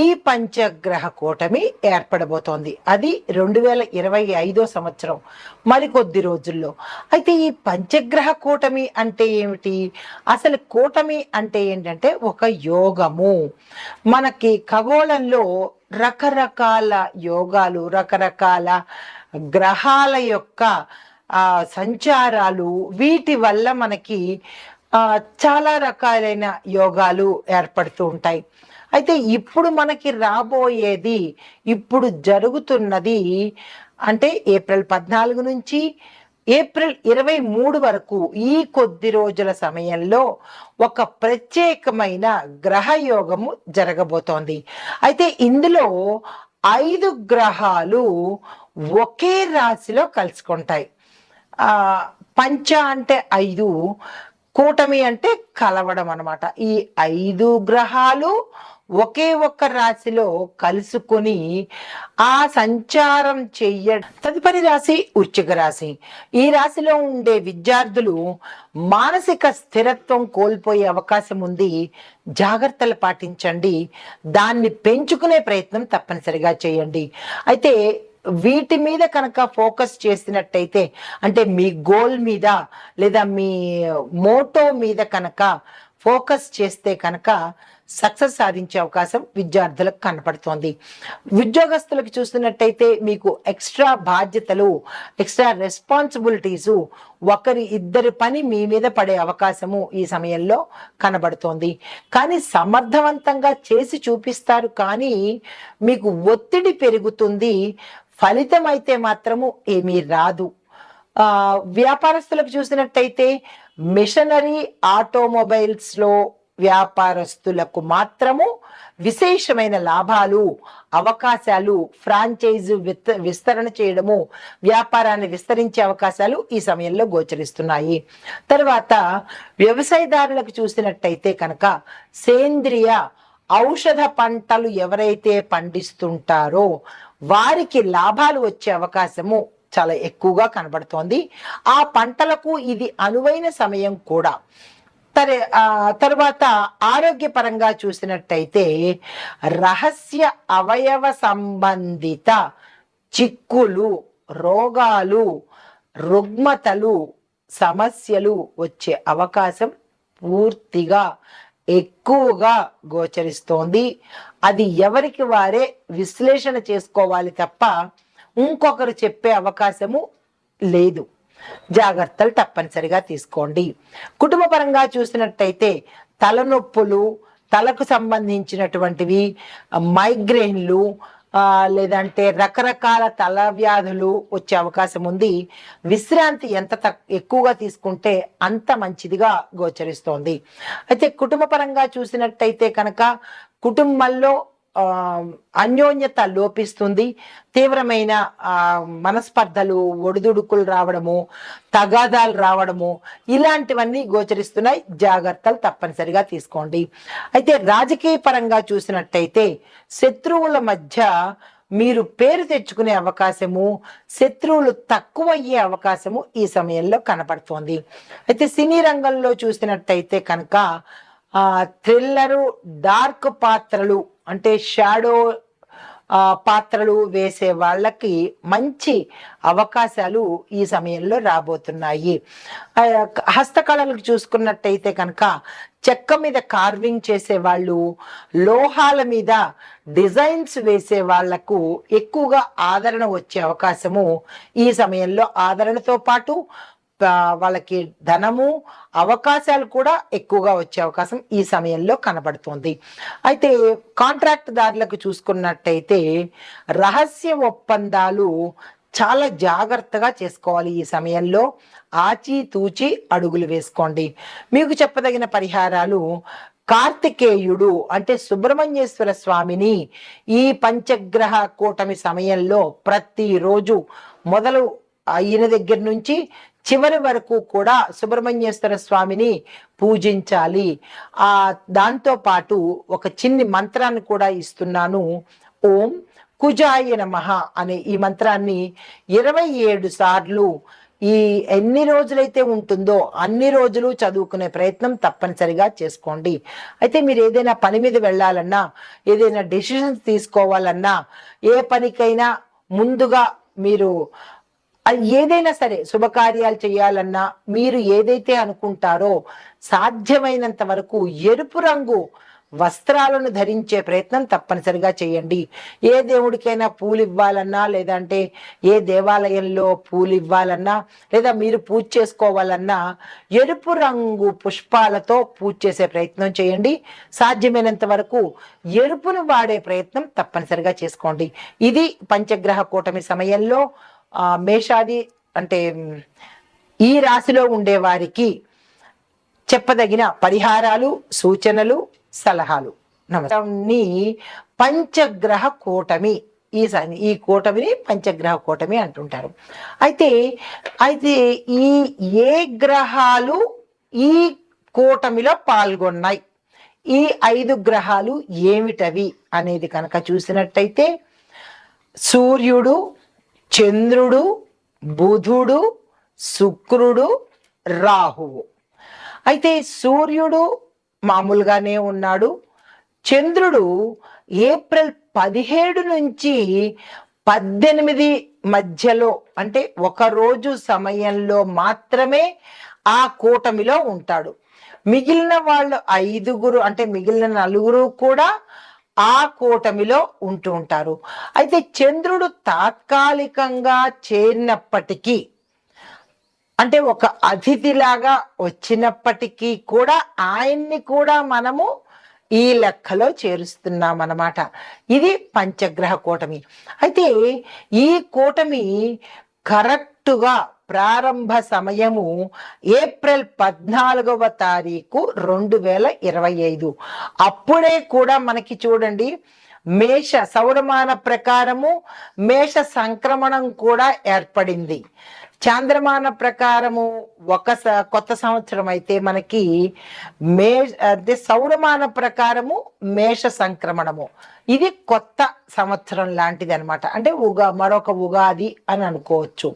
ఈ పంచగ్రహ కూటమి ఏర్పడబోతోంది. అది రెండు వేల ఇరవై ఐదో సంవత్సరం మరికొద్ది రోజుల్లో. అయితే ఈ పంచగ్రహ కూటమి అంటే ఏమిటి? అసలు కూటమి అంటే ఏంటంటే ఒక యోగము. మనకి ఖగోళంలో రకరకాల యోగాలు రకరకాల గ్రహాల యొక్క సంచారాలు వీటి వల్ల మనకి చాలా రకాలైన యోగాలు ఏర్పడుతూ ఉంటాయి. అయితే ఇప్పుడు మనకి రాబోయేది ఇప్పుడు జరుగుతున్నది అంటే ఏప్రిల్ పద్నాలుగు నుంచి ఏప్రిల్ ఇరవై మూడు వరకు ఈ కొద్ది రోజుల సమయంలో ఒక ప్రత్యేకమైన గ్రహయోగము జరగబోతోంది. అయితే ఇందులో ఐదు గ్రహాలు ఒకే రాశిలో కలుసుకుంటాయి. పంచ అంటే ఐదు కూటమి అంటే కలవడం అనమాట ఈ ఐదు గ్రహాలు ఒకే ఒక్క రాశిలో కలుసుకొని ఆ సంచారం చెయ్య తదుపరి రాశి ఉచ్చిక రాశి. ఈ రాశిలో ఉండే విద్యార్థులు మానసిక స్థిరత్వం కోల్పోయే అవకాశం ఉంది. జాగ్రత్తలు పాటించండి. దాన్ని పెంచుకునే ప్రయత్నం తప్పనిసరిగా చేయండి. అయితే వీటి మీద కనుక ఫోకస్ చేసినట్టయితే అంటే మీ గోల్ మీద లేదా మీ మోటో మీద కనుక ఫోకస్ చేస్తే కనుక సక్సెస్ సాధించే అవకాశం విద్యార్థులకు కనపడుతోంది. ఉద్యోగస్తులకు చూస్తున్నట్టయితే మీకు ఎక్స్ట్రా బాధ్యతలు ఎక్స్ట్రా రెస్పాన్సిబిలిటీస్ ఒకరి ఇద్దరి పని మీ మీద పడే అవకాశము ఈ సమయంలో కనబడుతోంది. కానీ సమర్థవంతంగా చేసి చూపిస్తారు కానీ మీకు ఒత్తిడి పెరుగుతుంది. ఫలితం అయితే మాత్రము ఏమీ రాదు. ఆ వ్యాపారస్తులకు చూసినట్టయితే మిషనరీ ఆటోమొబైల్స్లో వ్యాపారస్తులకు మాత్రము విశేషమైన లాభాలు అవకాశాలు ఫ్రాంచైజ్ విత- విస్తరణ చేయడము వ్యాపారాన్ని విస్తరించే అవకాశాలు ఈ సమయంలో గోచరిస్తున్నాయి. తర్వాత వ్యవసాయదారులకు చూసినట్టయితే కనుక సేంద్రియ ఔషధ పంటలు ఎవరైతే పండిస్తుంటారో వారికి లాభాలు వచ్చే అవకాశము చాలా ఎక్కువగా కనబడుతోంది. ఆ పంటలకు ఇది అనువైన సమయం కూడా. తరే తర్వాత ఆరోగ్యపరంగా చూసినట్టయితే రహస్య అవయవ సంబంధిత చిక్కులు రోగాలు రుగ్మతలు సమస్యలు వచ్చే అవకాశం పూర్తిగా ఎక్కువగా గోచరిస్తోంది. అది ఎవరికి వారే విశ్లేషణ చేసుకోవాలి తప్ప ఇంకొకరు చెప్పే అవకాశము లేదు. జాగ్రత్తలు తప్పనిసరిగా తీసుకోండి. కుటుంబ పరంగా చూసినట్టయితే తలనొప్పులు తలకు సంబంధించినటువంటివి మైగ్రెయిన్లు లేదంటే రకరకాల తల వ్యాధులు వచ్చే అవకాశం ఉంది. విశ్రాంతి ఎంత తక్- ఎక్కువగా తీసుకుంటే అంత మంచిదిగా గోచరిస్తోంది. అయితే కుటుంబ పరంగా చూసినట్టయితే కనుక కుటుంబంలో అన్యోన్యత లోపిస్తుంది. తీవ్రమైన మనస్పర్ధలు ఒడిదుడుకులు రావడము తగాదాలు రావడము ఇలాంటివన్నీ గోచరిస్తున్నాయి. జాగ్రత్తలు తప్పనిసరిగా తీసుకోండి. అయితే రాజకీయ పరంగా చూసినట్టయితే శత్రువుల మధ్య మీరు పేరు తెచ్చుకునే అవకాశము శత్రువులు తక్కువ అయ్యే అవకాశము ఈ సమయంలో కనపడుతోంది. అయితే సినీ రంగంలో చూసినట్టయితే కనుక థ్రిల్లరు డార్క్ పాత్రలు అంటే షాడో పాత్రలు వేసే వాళ్ళకి మంచి అవకాశాలు ఈ సమయంలో రాబోతున్నాయి. హస్తకళలకు చూసుకున్నట్టయితే కనుక చెక్క మీద కార్వింగ్ చేసే వాళ్ళు లోహాల మీద డిజైన్స్ వేసే వాళ్ళకు ఎక్కువగా ఆదరణ వచ్చే అవకాశము ఈ సమయంలో ఆదరణతో పాటు వాళ్ళకి ధనము అవకాశాలు కూడా ఎక్కువగా వచ్చే అవకాశం ఈ సమయంలో కనబడుతోంది. అయితే కాంట్రాక్ట్ దారులకు చూసుకున్నట్టయితే రహస్య ఒప్పందాలు చాలా జాగ్రత్తగా చేసుకోవాలి ఈ సమయంలో. ఆచితూచి అడుగులు వేసుకోండి. మీకు చెప్పదగిన పరిహారాలు కార్తికేయుడు అంటే సుబ్రహ్మణ్యేశ్వర స్వామిని ఈ పంచగ్రహ కూటమి సమయంలో ప్రతిరోజు మొదలు అయిన దగ్గర నుంచి చివరి వరకు కూడా సుబ్రహ్మణ్యేశ్వర స్వామిని పూజించాలి. ఆ దాంతో పాటు ఒక చిన్ని మంత్రాన్ని కూడా ఇస్తున్నాను. ఓం కుజాయ నమః అనే ఈ మంత్రాన్ని ఇరవై ఏడు సార్లు ఈ ఎన్ని రోజులైతే ఉంటుందో అన్ని రోజులు చదువుకునే ప్రయత్నం తప్పనిసరిగా చేసుకోండి. అయితే మీరు ఏదైనా పని మీద వెళ్ళాలన్నా ఏదైనా డెసిషన్స్ తీసుకోవాలన్నా ఏ పనికైనా ముందుగా మీరు అది ఏదైనా సరే శుభకార్యాలు చేయాలన్నా మీరు ఏదైతే అనుకుంటారో సాధ్యమైనంత వరకు ఎరుపు రంగు వస్త్రాలను ధరించే ప్రయత్నం తప్పనిసరిగా చేయండి. ఏ దేవుడికైనా పూలు ఇవ్వాలన్నా లేదంటే ఏ దేవాలయంలో పూలు ఇవ్వాలన్నా లేదా మీరు పూజ చేసుకోవాలన్నా ఎరుపు రంగు పుష్పాలతో పూజ చేసే ప్రయత్నం చేయండి. సాధ్యమైనంత వరకు ఎరుపును వాడే ప్రయత్నం తప్పనిసరిగా చేసుకోండి. ఇది పంచగ్రహ కూటమి సమయంలో మేషాది అంటే ఈ రాశిలో ఉండే వారికి చెప్పదగిన పరిహారాలు సూచనలు సలహాలు. నమస్కారాన్ని పంచగ్రహ కూటమి. ఈ ఈ కూటమిని పంచగ్రహ కూటమి అంటుంటారు. అయితే అయితే ఈ ఏ గ్రహాలు ఈ కూటమిలో పాల్గొన్నాయి? ఈ ఐదు గ్రహాలు ఏమిటవి? అనేది కనుక చూసినట్టయితే సూర్యుడు చంద్రుడు బుధుడు శుక్రుడు రాహువు. అయితే సూర్యుడు మామూలుగానే ఉన్నాడు. చంద్రుడు ఏప్రిల్ పదిహేడు నుంచి పద్దెనిమిది మధ్యలో అంటే ఒక రోజు సమయంలో మాత్రమే ఆ కూటమిలో ఉంటాడు. మిగిలిన వాళ్ళు ఐదుగురు అంటే మిగిలిన నలుగురు కూడా ఆ కూటమిలో ఉంటూ ఉంటారు. అయితే చంద్రుడు తాత్కాలికంగా చేరినప్పటికీ అంటే ఒక అతిథిలాగా వచ్చినప్పటికీ కూడా ఆయన్ని కూడా మనము ఈ లెక్కలో చేరుస్తున్నాం అన్నమాట ఇది పంచగ్రహ కూటమి. అయితే ఈ కూటమి కరెక్టుగా ప్రారంభ సమయము ఏప్రిల్ పద్నాలుగవ తారీఖు రెండు వేల ఇరవై ఐదు. అప్పుడే కూడా మనకి చూడండి మేష సౌరమాన ప్రకారము మేష సంక్రమణం కూడా ఏర్పడింది. చాంద్రమాన ప్రకారము ఒక స- కొత్త సంవత్సరం అయితే మనకి మే అంటే సౌరమాన ప్రకారము మేష సంక్రమణము. ఇది కొత్త సంవత్సరం లాంటిది అనమాట అంటే ఉగా మరొక ఉగాది అని అనుకోవచ్చు.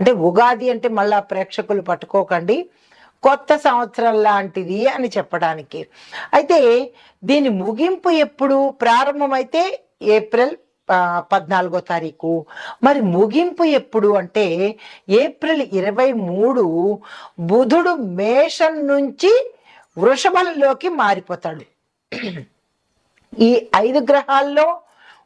అంటే ఉగాది అంటే మళ్ళా ప్రేక్షకులు పట్టుకోకండి. కొత్త సంవత్సరం లాంటిది అని చెప్పడానికి. అయితే దీని ముగింపు ఎప్పుడు? ప్రారంభమైతే ఏప్రిల్ పద్నాలుగో తారీఖు. మరి ముగింపు ఎప్పుడు అంటే ఏప్రిల్ ఇరవై మూడు బుధుడు మేషం నుంచి వృషభంలోకి మారిపోతాడు. ఈ ఐదు గ్రహాల్లో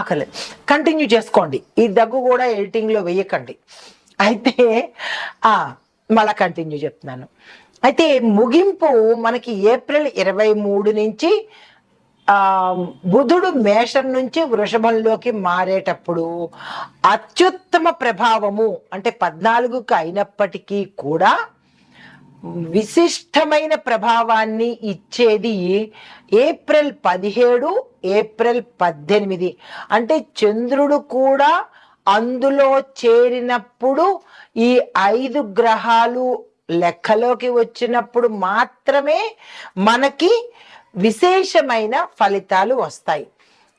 ఆకలి. కంటిన్యూ చేసుకోండి. ఈ దగ్గు కూడా ఎడిటింగ్లో వేయకండి. అయితే మళ్ళా కంటిన్యూ చెప్తున్నాను. అయితే ముగింపు మనకి ఏప్రిల్ ఇరవై మూడు నుంచి బుధుడు మేషం నుంచి వృషభంలోకి మారేటప్పుడు అత్యుత్తమ ప్రభావము అంటే పద్నాలుగుకి అయినప్పటికీ కూడా విశిష్టమైన ప్రభావాన్ని ఇచ్చేది ఏప్రిల్ పదిహేడు ఏప్రిల్ పద్దెనిమిది. అంటే చంద్రుడు కూడా అందులో చేరినప్పుడు ఈ ఐదు గ్రహాలు లెక్కలోకి వచ్చినప్పుడు మాత్రమే మనకి విశేషమైన ఫలితాలు వస్తాయి.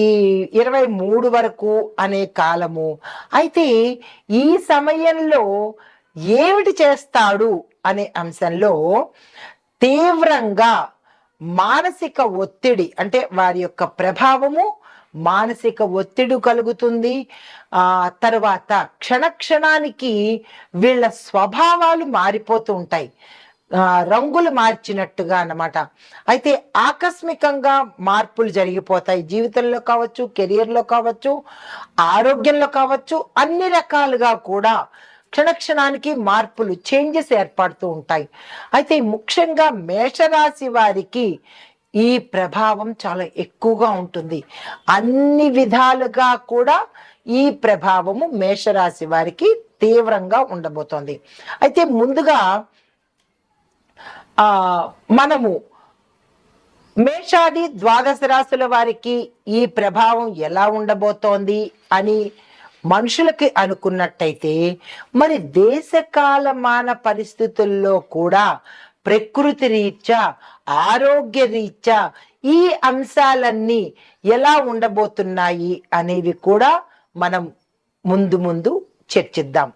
ఈ ఇరవై మూడు వరకు అనే కాలము. అయితే ఈ సమయంలో ఏమిటి చేస్తాడు అనే అంశంలో తీవ్రంగా మానసిక ఒత్తిడి అంటే వారి యొక్క ప్రభావము మానసిక ఒత్తిడి కలుగుతుంది. ఆ తర్వాత క్షణక్షణానికి వీళ్ళ స్వభావాలు మారిపోతూ ఉంటాయి. రంగులు మార్చినట్టుగా అన్నమాట. అయితే ఆకస్మికంగా మార్పులు జరిగిపోతాయి. జీవితంలో కావచ్చు కెరియర్లో కావచ్చు ఆరోగ్యంలో కావచ్చు అన్ని రకాలుగా కూడా క్షణక్షణానికి మార్పులు చేంజెస్ ఏర్పడుతూ ఉంటాయి. అయితే ముఖ్యంగా మేషరాశి వారికి ఈ ప్రభావం చాలా ఎక్కువగా ఉంటుంది. అన్ని విధాలుగా కూడా ఈ ప్రభావము మేషరాశి వారికి తీవ్రంగా ఉండబోతోంది. అయితే ముందుగా మనము మేషాది ద్వాదశ రాశుల వారికి ఈ ప్రభావం ఎలా ఉండబోతోంది అని మనుషులకి అనుకున్నట్టయితే మరి దేశకాలమాన పరిస్థితుల్లో కూడా ప్రకృతి రీత్యా ఆరోగ్య రీత్యా ఈ అంశాలన్నీ ఎలా ఉండబోతున్నాయి అనేవి కూడా మనం ముందు ముందు చర్చిద్దాం.